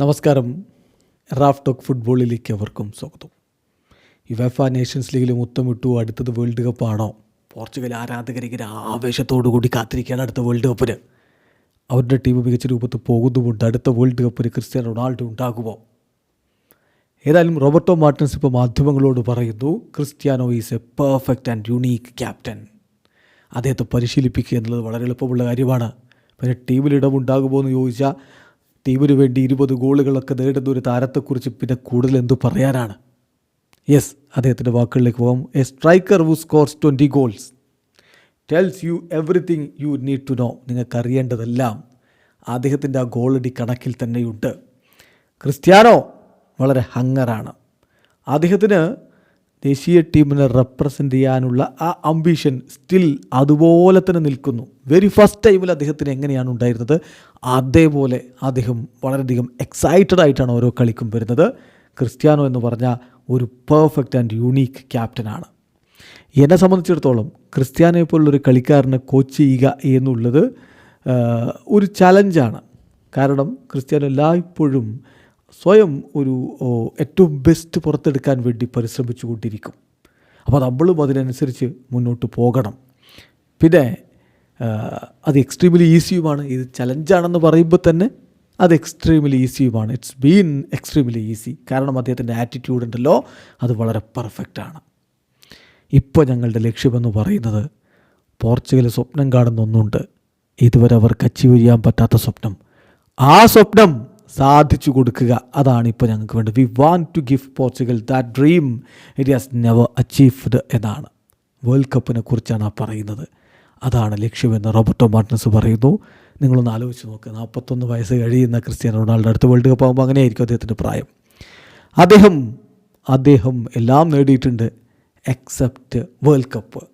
നമസ്കാരം. Raf talk ഫുട്ബോളിലേക്ക് അവർക്കും സ്വാഗതം. യുവഫ നേഷൻസ് ലീഗിൽ മുത്തമിട്ടു അടുത്തത് വേൾഡ് കപ്പാണോ പോർച്ചുഗൽ ആരാധകരിങ്ങനെ ആവേശത്തോടു കൂടി കാത്തിരിക്കുകയാണ് അടുത്ത വേൾഡ് കപ്പിന്? അവരുടെ ടീം മികച്ച രൂപത്തിൽ പോകുന്നുമുണ്ട്. അടുത്ത വേൾഡ് കപ്പിന് ക്രിസ്ത്യാനോ റൊണാൾഡോ ഉണ്ടാകുമോ? ഏതായാലും റോബർട്ടോ മാർട്ടിൻസ് ഇപ്പോൾ മാധ്യമങ്ങളോട് പറയുന്നു Cristiano is a perfect and unique captain അദ്ദേഹത്തെ പരിശീലിപ്പിക്കുക എന്നുള്ളത് വളരെ എളുപ്പമുള്ള കാര്യമാണ്. പിന്നെ ടീമിൽ ഇടമുണ്ടാകുമോ എന്ന് ചോദിച്ചാൽ ടീമിന് വേണ്ടി ഇരുപത് ഗോളുകളൊക്കെ നേടുന്ന ഒരു താരത്തെക്കുറിച്ച് പിന്നെ കൂടുതൽ എന്തു പറയാനാണ്? യെസ് അദ്ദേഹത്തിന്റെ വാക്കുകളിലേക്ക് പോകാം. A striker who scores twenty goals tells you everything you need to know നിങ്ങൾക്കറിയേണ്ടതെല്ലാം അദ്ദേഹത്തിന്റെ ആ ഗോളടി കണക്കിൽ തന്നെയുണ്ട്. ക്രിസ്ത്യാനോ വളരെ ഹങ്ങറാണ്. അദ്ദേഹത്തിന് ദേശീയ ടീമിനെ റെപ്രസെന്റ് ചെയ്യാനുള്ള ആ അംബീഷൻ സ്റ്റിൽ അതുപോലെ തന്നെ നിൽക്കുന്നു. വെരി ഫസ്റ്റ് ടൈമിൽ അദ്ദേഹത്തിന് എങ്ങനെയാണ് ഉണ്ടായിരുന്നത്? അതേപോലെ അദ്ദേഹം വളരെയധികം എക്സൈറ്റഡ് ആയിട്ടാണ് ഓരോ കളിക്കും വരുന്നത്. ക്രിസ്ത്യാനോ എന്ന് പറഞ്ഞ ഒരു പെർഫെക്റ്റ് ആൻഡ് യുണീക്ക് ക്യാപ്റ്റനാണ് എന്നെ സംബന്ധിച്ചിടത്തോളം ക്രിസ്ത്യാനോയെ പോലുള്ളൊരു കളിക്കാരനെ കോച്ച് ചെയ്യുക എന്നുള്ളത് ഒരു ചലഞ്ചാണ് കാരണം ക്രിസ്ത്യാനോ എല്ലായ്പ്പോഴും സ്വയം ഒരു ഏറ്റവും ബെസ്റ്റ് പുറത്തെടുക്കാൻ വേണ്ടി പരിശ്രമിച്ചു കൊണ്ടിരിക്കും. അപ്പോൾ നമ്മളും അതിനനുസരിച്ച് മുന്നോട്ട് പോകണം. പിന്നെ അത് എക്സ്ട്രീംലി ഈസിയുമാണ് ഇത് ചലഞ്ചാണെന്ന് പറയുമ്പോൾ തന്നെ അത് എക്സ്ട്രീംലി ഈസിയുമാണ് ഇറ്റ്സ് ബീൻ എക്സ്ട്രീംലി ഈസി കാരണം അദ്ദേഹത്തിന്റെ ആറ്റിറ്റ്യൂഡ് ഉണ്ടല്ലോ അത് വളരെ പെർഫെക്റ്റാണ് ഇപ്പോൾ ഞങ്ങളുടെ ലക്ഷ്യമെന്ന് പറയുന്നത് പോർച്ചുഗൽ സ്വപ്നം കാണുന്ന ഒന്നുണ്ട്. ഇതുവരെ അവർക്ക് അച്ചീവ് ചെയ്യാൻ പറ്റാത്ത സ്വപ്നം. ആ സ്വപ്നം സാധിച്ചു കൊടുക്കുക. അതാണ് ഇപ്പോൾ ഞങ്ങൾക്ക് വേണ്ടത്. We want to give Portugal that dream it has never achieved എന്നാണ്. വേൾഡ് കപ്പിനെ കുറിച്ചാണ് ആ പറയുന്നത്. അതാണ് ലക്ഷ്യമെന്ന് റോബർട്ടോ മാർട്ടിനസ് പറയുന്നു. നിങ്ങളൊന്ന് ആലോചിച്ച് നോക്കുക നാൽപ്പത്തൊന്ന് വയസ്സ് കഴിയുന്ന ക്രിസ്ത്യാനോ റൊണാൾഡോ അടുത്ത വേൾഡ് കപ്പ് ആകുമ്പോൾ അങ്ങനെയായിരിക്കും അദ്ദേഹത്തിന്റെ പ്രായം. അദ്ദേഹം അദ്ദേഹം എല്ലാം നേടിയിട്ടുണ്ട് എക്സെപ്റ്റ് വേൾഡ് കപ്പ്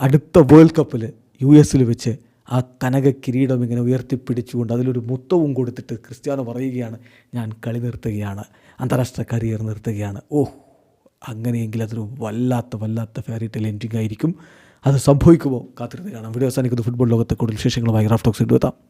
അടുത്ത വേൾഡ് കപ്പിൽ യു എസിൽ വെച്ച് ആ കനക കിരീടം ഇങ്ങനെ ഉയർത്തിപ്പിടിച്ചുകൊണ്ട് അതിലൊരു മുത്തവും കൊടുത്തിട്ട് ക്രിസ്ത്യാനോ പറയുകയാണ് ഞാൻ കളി നിർത്തുകയാണ് അന്താരാഷ്ട്ര കരിയർ നിർത്തുകയാണ്. ഓഹ് അങ്ങനെയെങ്കിൽ അതൊരു വല്ലാത്ത വല്ലാത്ത ഫേവറേറ്റ് എൻഡിംഗ് ആയിരിക്കും. അത് സംഭവിക്കുമോ? കാത്തിരുന്ന് കാണാം. വീഡിയോ അവസാനിക്കുന്ന. ഫുട്ബോൾ ലോകത്തെ കൂടുതൽ വിശേഷങ്ങളുമായി റാഫ്റ്റോക്സ് എടുത്താം